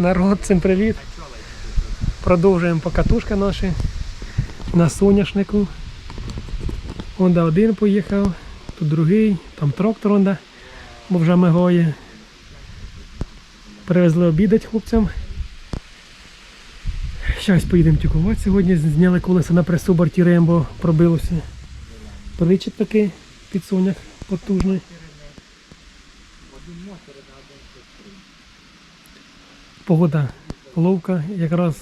Народ, всім привіт. Продовжуємо покатушка наші на соняшнику. Онда один поїхав, тут другий, там трактор онда, бо вже мигає. Привезли обідати хлопцям. Щас поїдемо тюкувати сьогодні. Зняли колеса на пресу борті Рембо, пробилося. Причіп такий під сонях потужний. Погода ловка якраз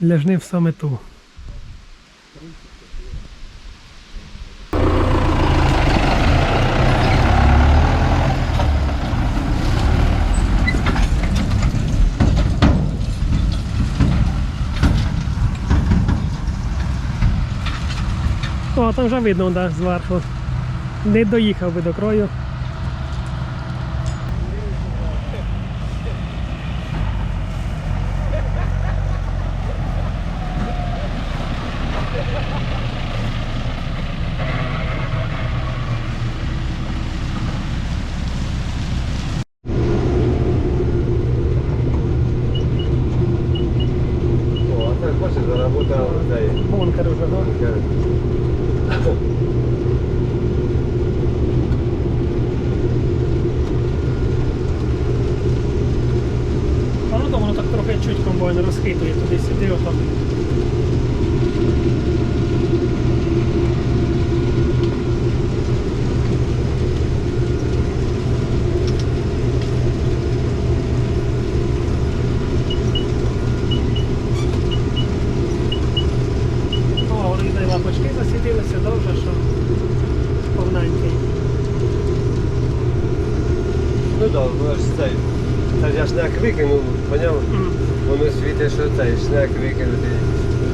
для жнив саме ту. О, там вже видно да, зверху. Не доїхав би до краю. О, а так бачиш, заработав цей. Бункер вже, да? бункер. А ну то воно так трохи чуть розхитує туди-сюди, отак. Ну так, воно ж цей. Та ж я шняк викинув, поняв? Мгм. Воно світить, що цей шнек викинути.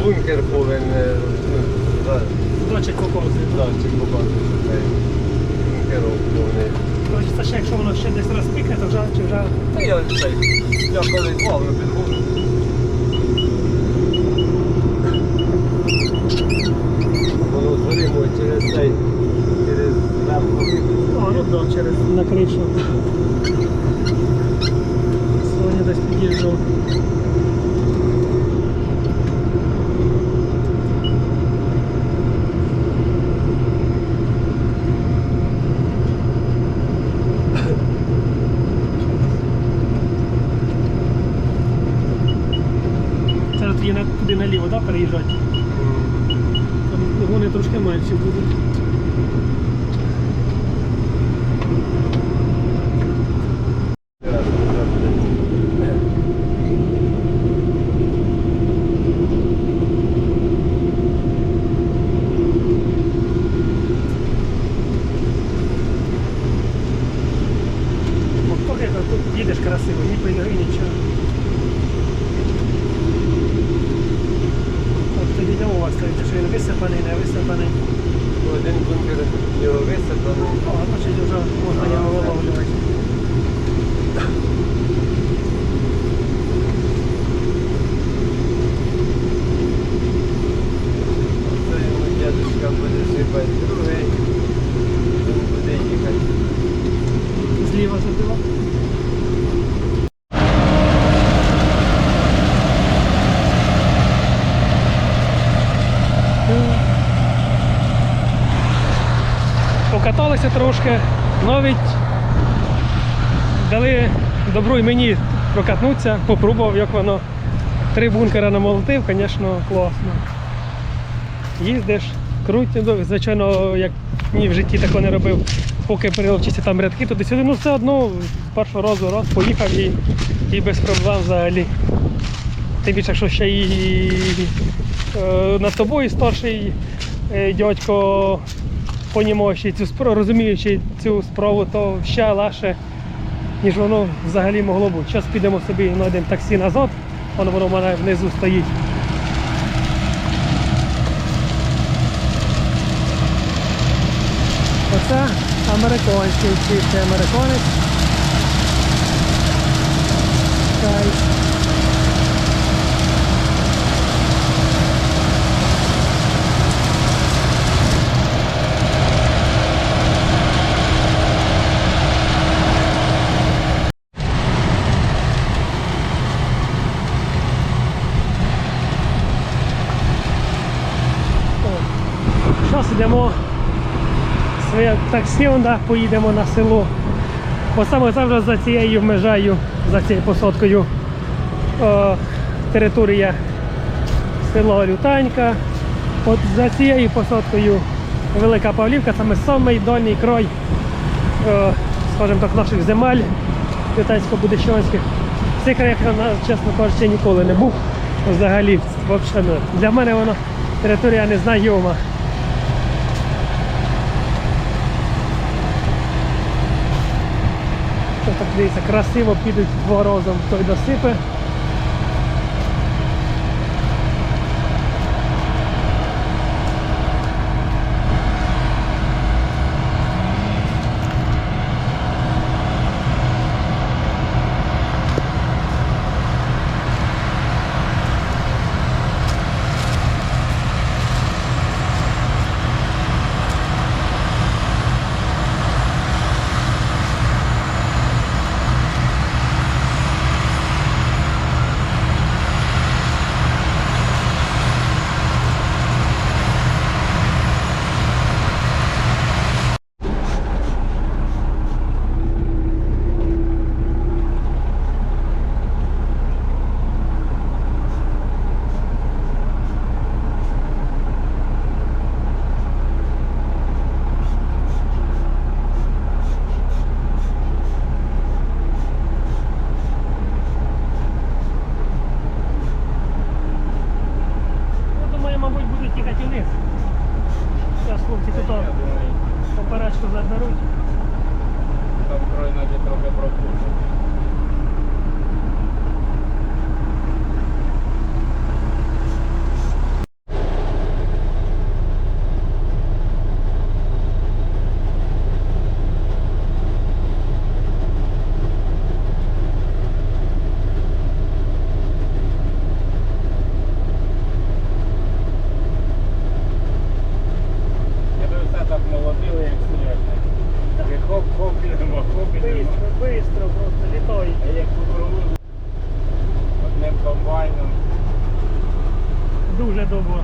Бункер повинен, е, ну, Дочек показує, що цей бункеров повний. Коротше, це ще якщо воно ще десь розпікне, то вже чи вже Та я цей, я коли плавно підходжу. Воно згоримо через цей, через верх А, ну да, через на кришу. Соня десь під'їжджав. Це тоді на, туди наліво, так, переїжджати? Там вони трошки менші будуть. Ох, як тут їдеш красиво, ні пильги, нічого. Покаталися трошки, навіть дали добро і мені прокатнутися, попробував, як воно. Три бункера намолотив, звісно, класно. Їздиш, крутиш, ну, звичайно, як ні в житті такого не робив, поки переловчився там рядки туди-сюди, ну все одно першого разу раз поїхав і, і без проблем взагалі. Тим більше, що ще і е, над тобою старший е, дядько, понімаючи цю справу, розуміючи цю справу, то ще легше, ніж воно взагалі могло бути. Зараз підемо собі знайдемо таксі назад, воно воно в мене внизу стоїть. Оце американський чистий американець. Таксі, онда, поїдемо на село. Бо саме вже за цією межею, за цією посадкою о, територія село Лютанька. От за цією посадкою Велика Павлівка, саме самий дальній край, е, скажімо так, наших земель лютансько-будищанських. В цих краях чесно кажучи, ніколи не був взагалі. Ну, для мене вона територія незнайома. Ось Так дивіться, красиво підуть дворозом, той досипе. Поперечку заберуть. там крой наче трохи пропущено. А як попробую одним комбайном. Дуже довго.